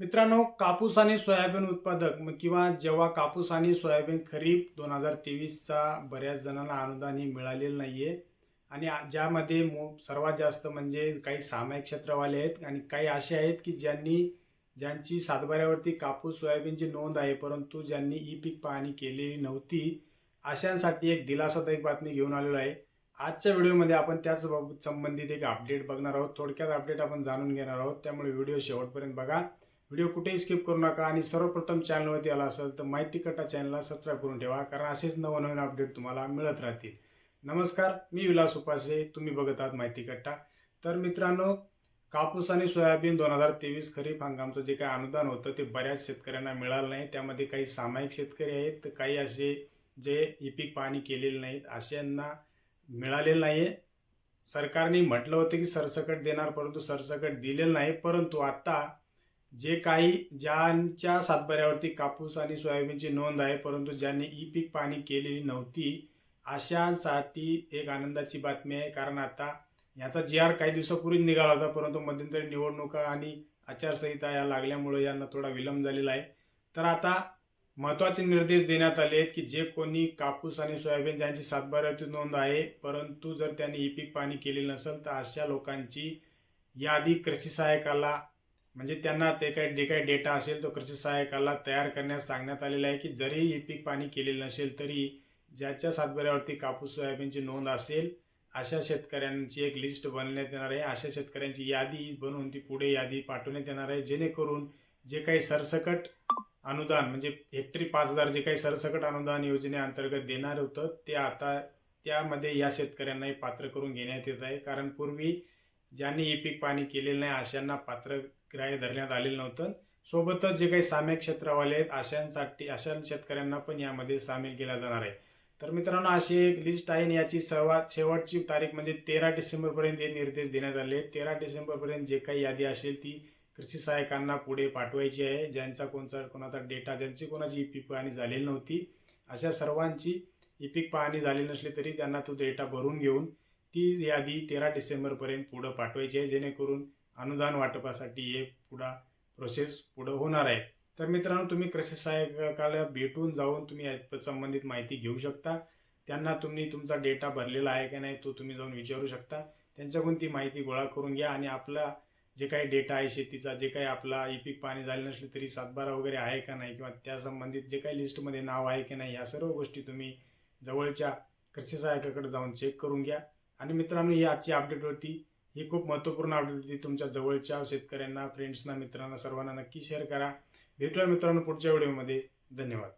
मित्रांनो कापूस आणि सोयाबीन उत्पादक किंवा जेव्हा कापूस आणि सोयाबीन खरीप दोन हजार तेवीसचा बऱ्याच जणांना अनुदान ही मिळालेलं नाही आहे आणि ज्यामध्ये मो सर्वात जास्त म्हणजे काही सामायिक क्षेत्रवाले आहेत आणि काही असे आहेत की ज्यांनी ज्यांची सातबाऱ्यावरती कापूस सोयाबीनची नोंद आहे परंतु ज्यांनी ई पीक पाहणी केलेली नव्हती अशांसाठी एक दिलासादायक बातमी घेऊन आलेलो आहे. आजच्या व्हिडिओमध्ये आपण त्याच संबंधित एक अपडेट बघणार आहोत. थोडक्यात अपडेट आपण जाणून घेणार आहोत. त्यामुळे व्हिडिओ शेवटपर्यंत बघा. व्हिडिओ कुठेही स्किप करू नका आणि सर्वप्रथम चॅनलवरती आला असेल तर माहिती कट्टा चॅनलला सबस्क्राईब करून ठेवा कारण असेच नवनवीन अपडेट तुम्हाला मिळत राहतील. नमस्कार मी विलास उपासे तुम्ही बघत आहात माहिती कट्टा. तर मित्रांनो कापूस आणि सोयाबीन दोन हजार तेवीस खरीप हंगामचं जे काही अनुदान होतं ते बऱ्याच शेतकऱ्यांना मिळालं नाही. त्यामध्ये काही सामायिक शेतकरी आहेत तर काही असे जे ई पीक पाहणी केलेले नाहीत अशांना मिळालेलं नाही आहे सरकारने म्हटलं होतं की सरसकट देणार परंतु सरसकट दिलेलं नाही परंतु आता जे काही ज्यांच्या सातबाऱ्यावरती कापूस आणि सोयाबीनची नोंद आहे परंतु ज्यांनी ई पीक पाहणी केलेली नव्हती अशांसाठी एक आनंदाची बातमी आहे. कारण आता याचा जी आर काही दिवसापूर्वीच निघाला होता परंतु मध्यंतरी निवडणुका आणि आचारसंहिता या लागल्यामुळे यांना थोडा विलंब झालेला आहे. तर आता महत्त्वाचे निर्देश देण्यात आले आहेत की जे कोणी कापूस आणि सोयाबीन ज्यांची सातबाऱ्यावरती नोंद आहे परंतु जर त्यांनी ई पीक पाहणी केलेली नसेल तर अशा लोकांची यादी कृषी सहाय्यकाला म्हणजे त्यांना ते काही जे काही डेटा असेल तो कृषी सहाय्यकाला तयार करण्यास सांगण्यात आलेला आहे की जरी ई पीक पाणी केलेलं नसेल तरी ज्याच्या सातबाऱ्यावरती कापूस सोयाबीनची नोंद असेल अशा शेतकऱ्यांची एक लिस्ट बनवण्यात येणार आहे. अशा शेतकऱ्यांची यादी बनवून ती पुढे यादी पाठवण्यात येणार आहे. जेणेकरून जे काही सरसकट अनुदान म्हणजे हेक्टरी पाच हजार जे काही सरसकट अनुदान योजनेअंतर्गत देणार होतं ते आता त्यामध्ये या शेतकऱ्यांनाही पात्र करून घेण्यात येत आहे. कारण पूर्वी ज्यांनी ई पीक पाणी केलेलं नाही अशांना पात्र ग्राह्य धरण्यात आलेलं नव्हतं. सोबतच जे काही सामायिक क्षेत्रवाले आहेत अशांसाठी अशा शेतकऱ्यांना पण यामध्ये सामील केला जाणार आहे. तर मित्रांनो अशी एक लिस्ट आहे याची सर्वात शेवटची तारीख म्हणजे तेरा डिसेंबरपर्यंत हे निर्देश देण्यात आले आहेत. तेरा डिसेंबरपर्यंत जे काही यादी असेल ती कृषी सहाय्यकांना पुढे पाठवायची आहे. ज्यांचा कोणचा कोणाचा डेटा ज्यांची कोणाची ई पीक पाहणी झालेली नव्हती अशा सर्वांची ई पीक पाहणी झाली नसली तरी त्यांना तो डेटा भरून घेऊन ती यादी तेरा डिसेंबरपर्यंत पुढं पाठवायची आहे जेणेकरून अनुदान वाटपासाठी हे पुढा प्रोसेस पुढं होणार आहे. तर मित्रांनो तुम्ही कृषी सहाय्यकाला भेटून जाऊन तुम्ही संबंधित माहिती घेऊ शकता. त्यांना तुम्ही तुमचा डेटा भरलेला आहे का नाही तो तुम्ही जाऊन विचारू शकता. त्यांच्याकडून ती माहिती गोळा करून घ्या आणि आपला जे काही डेटा आहे शेतीचा जे काही आपला ई पीक पाणी झाले नसले तरी सातबारा वगैरे आहे का नाही किंवा त्या संबंधित जे काही लिस्टमध्ये नाव आहे की नाही या सर्व गोष्टी तुम्ही जवळच्या कृषी सहाय्यकाकडे जाऊन चेक करून घ्या. आणि मित्रांनो ही आजची अपडेट होती. ही खूप महत्त्वपूर्ण अपडेट होती. तुमच्या जवळच्या शेतकऱ्यांना फ्रेंड्सना मित्रांना सर्वांना नक्की शेअर करा. भेटूया मित्रांनो पुढच्या व्हिडिओमध्ये धन्यवाद.